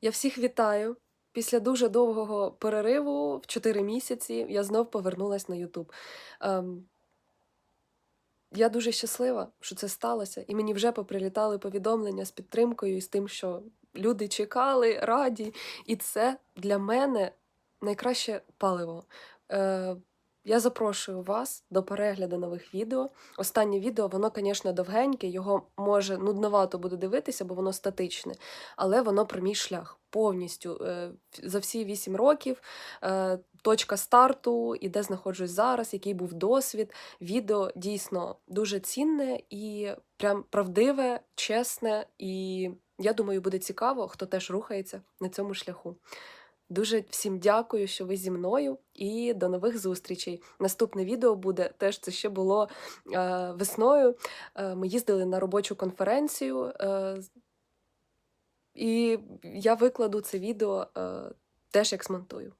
Я всіх вітаю. Після дуже довгого перериву в 4 місяці я знов повернулась на Ютуб. Ем, я дуже щаслива, що це сталося, і мені вже поприлітали повідомлення з підтримкою і з тим, що люди чекали, раді. І це для мене найкраще паливо. Е, я запрошую вас до перегляду нових відео. Останнє відео, воно, звісно, довгеньке, його може нудновато буде дивитися, бо воно статичне, але воно про мій шлях повністю е, за всі вісім років. е, Точка старту і де знаходжусь зараз, який був досвід. Відео дійсно дуже цінне і прям правдиве, чесне. І я думаю, буде цікаво, хто теж рухається на цьому шляху. Дуже всім дякую, що ви зі мною, і до нових зустрічей. Наступне відео буде теж це ще було е, весною. Е, ми їздили на робочу конференцію, е, і я викладу це відео е, теж як змонтую.